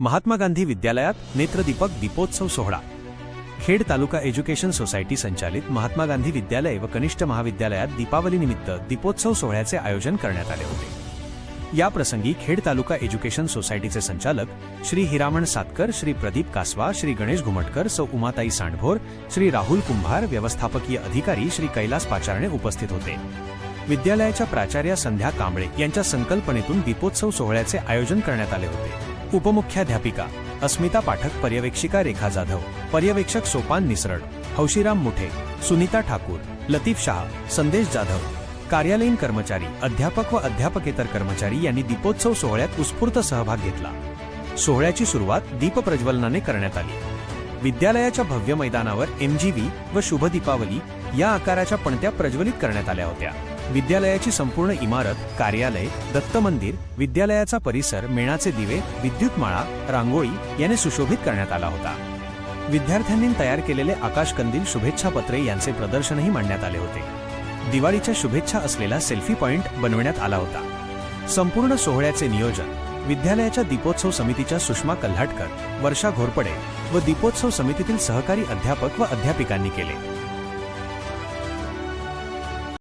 महात्मा गांधी विद्यालयात नेत्रदीपक दीपोत्सव सोहळा. खेड तालुका एज्युकेशन सोसायटी संचालित महात्मा गांधी विद्यालय व कनिष्ठ महाविद्यालयात दीपावलीनिमित्त दीपोत्सव सोहळ्याचे आयोजन करण्यात आले होते. या प्रसंगी खेड तालुका एज्युकेशन सोसायटीचे संचालक श्री हिरामण सातकर श्री प्रदीप कासवा श्री गणेश घुमटकर सौ उमाताई सांडभोर श्री राहुल कुंभार व्यवस्थापकीय अधिकारी श्री कैलास पाचारणे उपस्थित होते. विद्यालयाच्या प्राचार्या संध्या कांबळे यांच्या संकल्पनेतून दीपोत्सव सोहळ्याचे आयोजन करण्यात आले होते. उपमुख्याध्यापिका अस्मिता पाठक पर्यवेक्षिका रेखा जाधव पर्यवेक्षक सोपान निसरड हौशीराम मुठे सुनीता ठाकूर लतीफ शाह संदेश जाधव कार्यालयीन कर्मचारी अध्यापक व अध्यापकेतर कर्मचारी यांनी दीपोत्सव सोहळ्यात उत्स्फूर्त सहभाग घेतला. सोहळ्याची सुरुवात दीपप्रज्वलनाने करण्यात आली. विद्यालयाच्या भव्य मैदानावर एमजीव्ही व शुभ दीपावली या आकाराच्या पणत्या प्रज्वलित करण्यात आल्या होत्या. विद्यालयाची संपूर्ण इमारत कार्यालय दत्त मंदिर विद्यालयाचा परिसर मेणाचे दिवे विद्युत माळा रांगोळी याने सुशोभित करण्यात आला होता. विद्यार्थ्यांनी तयार केलेले आकाशकंदील शुभेच्छा पत्रे यांचे प्रदर्शनही मांडण्यात आले होते. दिवाळीच्या शुभेच्छा असलेला सेल्फी पॉइंट बनवण्यात आला होता. संपूर्ण सोहळ्याचे नियोजन विद्यालयाच्या दीपोत्सव समितीच्या सुषमा कल्हाटकर वर्षा घोरपडे व दीपोत्सव समितीतील सहकारी अध्यापक व अध्यापिकांनी केले.